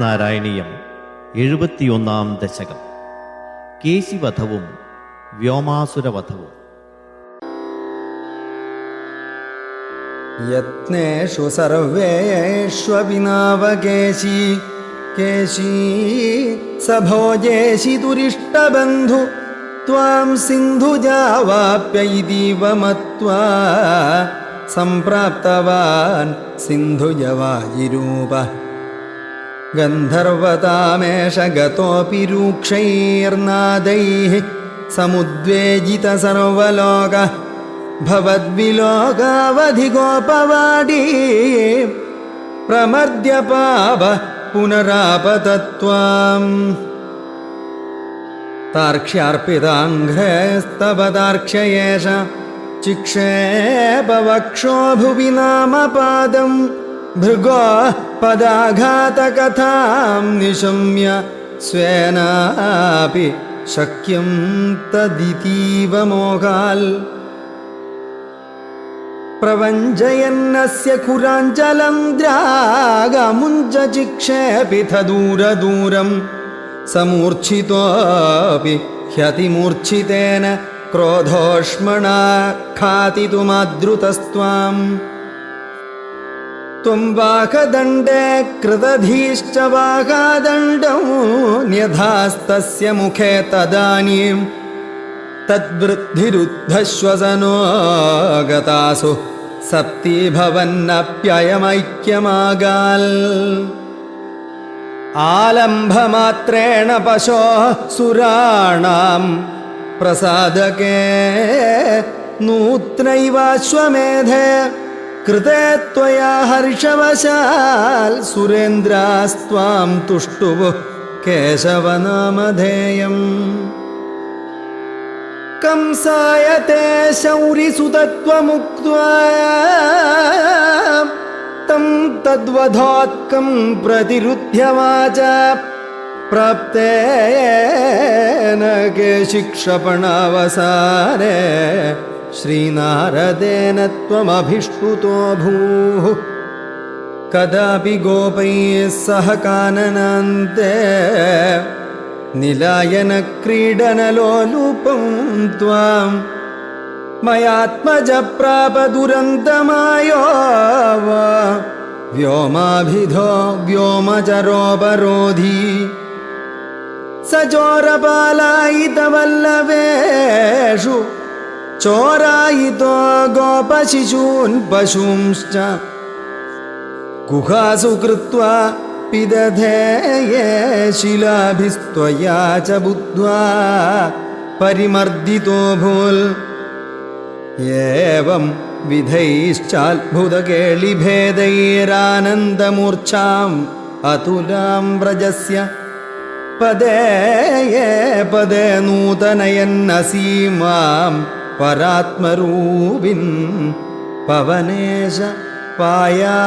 നാരായണീയം എഴുപത്തിയൊന്നാം ദശകം കേശിവധവും വ്യോമാസുരവധവും യത്നേഷു സർവേഷ്വിനാവകേശി നാവകേശി കേശീ സഭോജേശി ദുരിഷ്ടബന്ധു ത്വാം सिन्धुजावाप्यैदीव സംപ്രാപ്തവാൻ सम्प्राप्तवान् രൂപ गन्धर्वतामेष गतोऽपि रूक्षैर्नादैः समुद्वेजित सर्वलोकः भवद्विलोकावधिगोपवाडी प्रमद्यपापः पुनरापतत्वाम् तार्क्ष्यार्पिताङ्घ्रेस्तपदार्क्ष्य एष चिक्षेपवक्षो पादम् भृगो पदाघातकथां निशम्य स्वेनापि शक्यं तदितीव मोघाल् प्रवञ्जयन्नस्य कुराञ्जलं द्रागमुञ्जिक्षे तदूरदूरं समूर्च्छितोऽपि ह्यतिमूर्च्छितेन क्रोधोष्मणा खातितुमादृतस्त्वाम् त्वम्बाकदण्डे कृदधीश्च वाघादण्डौ न्यधास्तस्य मुखे तदानीम् तद्वृद्धिरुद्धश्वसनो गतासु सप्ती भवन्नप्ययमैक्यमागाल् आलम्भमात्रेण पशो सुराणाम् प्रसादके नूत्नैवाश्वमेधे कृते हर्षवशाल हर्षवशाल् सुरेन्द्रास्त्वां तुष्टुवः केशवनामधेयम् कंसायते शौरिसुतत्वमुक्त्वा तं तद्वधोत्कं प्रतिरुध्यवाचा के केशिक्षपणावसाने श्रीनारदेन भूः कदापि गोपैः सह का नन्ते निलयनक्रीडनलोलूपं मयात्मजप्रापदुरन्तमायो व्योमाभिधो व्योमचरोपरोधी स ചോരായിതോ ഗോപശിശൂൻ പശുംശ്ച ഗുഹാസു കൃത്വ പിദധേയേ ശിലാഭിസ്ത്വയാ ച ബുദ്ധ്വാ പരിമർദ്ദിതോ ഭൂൽ ഏവം विधैश्चाद्भुतकेलिभेदैरानन्दमूर्च्छाम् अतुलां व्रजस्य पदे ये पदे नूतनयन्नसीमाम् परात्मरूपिन् पवनेश पाया